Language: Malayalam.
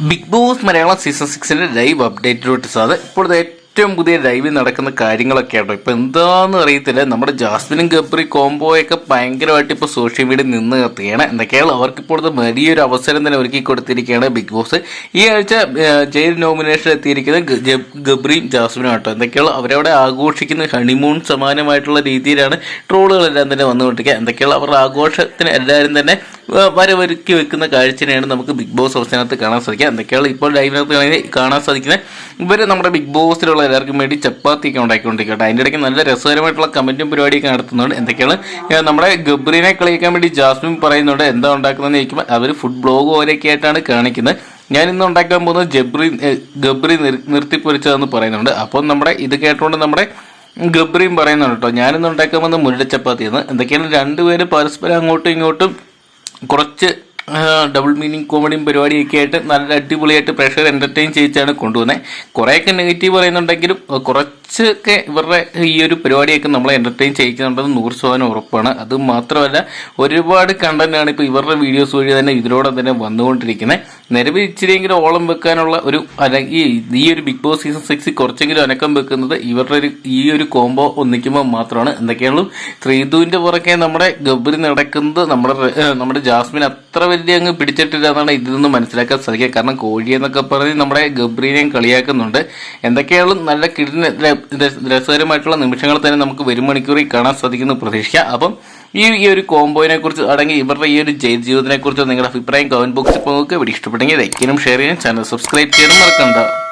ബിഗ് ബോസ് മലയാളം സീസൺ സിക്സിന്റെ ലൈവ് അപ്ഡേറ്റിലോട്ട് സാധ. ഇപ്പോഴത്തെ ഏറ്റവും പുതിയ ലൈവിൽ നടക്കുന്ന കാര്യങ്ങളൊക്കെ ആട്ടോ ഇപ്പൊ എന്താന്ന് അറിയത്തില്ല. നമ്മുടെ ജാസ്മിനും ഗബ്രി കോംബോയൊക്കെ ഭയങ്കരമായിട്ട് ഇപ്പൊ സോഷ്യൽ മീഡിയ നിന്ന് കത്തുകയാണ് എന്തൊക്കെയാണ് അവർക്ക് ഇപ്പോഴത്തെ വലിയൊരു അവസരം തന്നെ ഒരുക്കി കൊടുത്തിരിക്കുകയാണ് ബിഗ് ബോസ്. ഈ ആഴ്ച ജയിൽ നോമിനേഷൻ എത്തിയിരിക്കുന്നത് ഗബ്രിയും ജാസ്മിനും ആട്ടോ. എന്തൊക്കെയാണ് അവരവിടെ ആഘോഷിക്കുന്ന ഹണിമൂൺ സമാനമായിട്ടുള്ള രീതിയിലാണ് ട്രോളുകളെല്ലാം തന്നെ വന്നുകൊണ്ടിരിക്കുക. എന്തൊക്കെയാണ് അവരുടെ ആഘോഷത്തിന് എല്ലാവരും തന്നെ വരവൊരുക്കി വെക്കുന്ന കാഴ്ചയാണ് നമുക്ക് ബിഗ് ബോസ് അവസാനത്ത് കാണാൻ സാധിക്കുക. എന്തൊക്കെയാണ് ഇപ്പോൾ ലൈവിനകത്ത് കാണാൻ സാധിക്കുന്നത്. ഇവർ നമ്മുടെ ബിഗ് ബോസിലുള്ള എല്ലാവർക്കും വേണ്ടി ചപ്പാത്തിയൊക്കെ ഉണ്ടാക്കിക്കൊണ്ടിരിക്കട്ടെ. അതിന്റെ ഇടയ്ക്ക് നല്ല രസകരമായിട്ടുള്ള കമന്റും പരിപാടിയൊക്കെ നടത്തുന്നുണ്ട്. എന്തൊക്കെയാണ്? നമ്മുടെ ഗബ്രീനെ കളിക്കാൻ വേണ്ടി ജാസ്മിൻ പറയുന്നുണ്ട് എന്താ ഉണ്ടാക്കുന്നതെന്ന് ചോദിക്കുമ്പോൾ അവർ ഫുഡ് ബ്ലോഗ് പോലെയൊക്കെ ആയിട്ടാണ് കാണിക്കുന്നത്. ഞാൻ ഇന്ന് ഉണ്ടാക്കാൻ പോകുന്നത് ജബ്രി ഗബ്രി നിർ- നിർത്തിപ്പൊരിച്ചതെന്ന് പറയുന്നുണ്ട്. അപ്പോൾ നമ്മുടെ ഇത് കേട്ടുകൊണ്ട് നമ്മുടെ ഗബ്രിയും പറയുന്നുണ്ട് കേട്ടോ ഞാനിന്ന് ഉണ്ടാക്കാൻ വന്ന മുരടച്ചപ്പാത്തിയെന്ന് എന്തൊക്കെയാണ്? രണ്ടുപേരും പരസ്പരം അങ്ങോട്ടും ഇങ്ങോട്ടും കുറച്ച് ഡബിൾ മീനിങ് കോമഡിയും പരിപാടിയൊക്കെ ആയിട്ട് നല്ല അടിപൊളിയായിട്ട് പ്രഷർ എന്റർടൈൻ ചെയ്യിച്ചാണ് കൊണ്ടുവന്നത് കുറേയൊക്കെ നെഗറ്റീവ് പറയുന്നുണ്ടെങ്കിലും അഹ് കുറച്ചൊക്കെ ഇവരുടെ ഈ ഒരു പരിപാടിയൊക്കെ നമ്മളെ എന്റർടൈൻ ചെയ്യിക്കുന്നുണ്ടെന്ന് നൂറ് ശതമാനം ഉറപ്പാണ്. അത് മാത്രമല്ല ഒരുപാട് കണ്ടന്റാണ് ഇപ്പോൾ ഇവരുടെ വീഡിയോസ് വഴി തന്നെ ഇതിലൂടെ തന്നെ വന്നുകൊണ്ടിരിക്കുന്നത് നിലവിൽ ഇച്ചിരിയെങ്കിലും ഓളം വെക്കാനുള്ള ഒരു അല്ലെങ്കിൽ ഈ- ഒരു ബിഗ് ബോസ് സീസൺ സിക്സ് കുറച്ചെങ്കിലും അനക്കം വെക്കുന്നത് ഇവരുടെ ഒരു ഈ ഒരു കോംബോ ഒന്നിക്കുമ്പോൾ മാത്രമാണ്. എന്തൊക്കെയാണല്ലോ ശ്രീധുവിന്റെ പുറകെ നമ്മുടെ ഗബ്രി നടക്കുന്നത് നമ്മുടെ നമ്മുടെ ജാസ്മിൻ അത്ര വലിയ അങ്ങ് പിടിച്ചിട്ടില്ല എന്നാണ് ഇതിൽ നിന്ന് മനസ്സിലാക്കാൻ സാധിക്കുക. കാരണം കോഴി എന്നൊക്കെ പറഞ്ഞ് നമ്മുടെ ഗബ്രീനെയും കളിയാക്കുന്നുണ്ട്. എന്തൊക്കെയാണ് നല്ല കിടിന രസകരമായിട്ടുള്ള നിമിഷങ്ങൾ തന്നെ നമുക്ക് വരും മണിക്കൂറിൽ കാണാൻ സാധിക്കുന്നു പ്രതീക്ഷിക്കാം അപ്പം ഈ ഈ ഒരു കോംബോയിനെ കുറിച്ച് അല്ലെങ്കിൽ ഇവരുടെ ഈ ഒരു ജയിൽ ജീവിതത്തിനെ കുറിച്ച് നിങ്ങളുടെ അഭിപ്രായം കമന്റ് ബോക്സിൽ നോക്കുക ഇവിടെ ഇഷ്ടപ്പെട്ടെങ്കിൽ ലൈക്കിനും ഷെയർ ചെയ്യാനും ചാനൽ സബ്സ്ക്രൈബ് ചെയ്യാനും മറക്കണ്ട.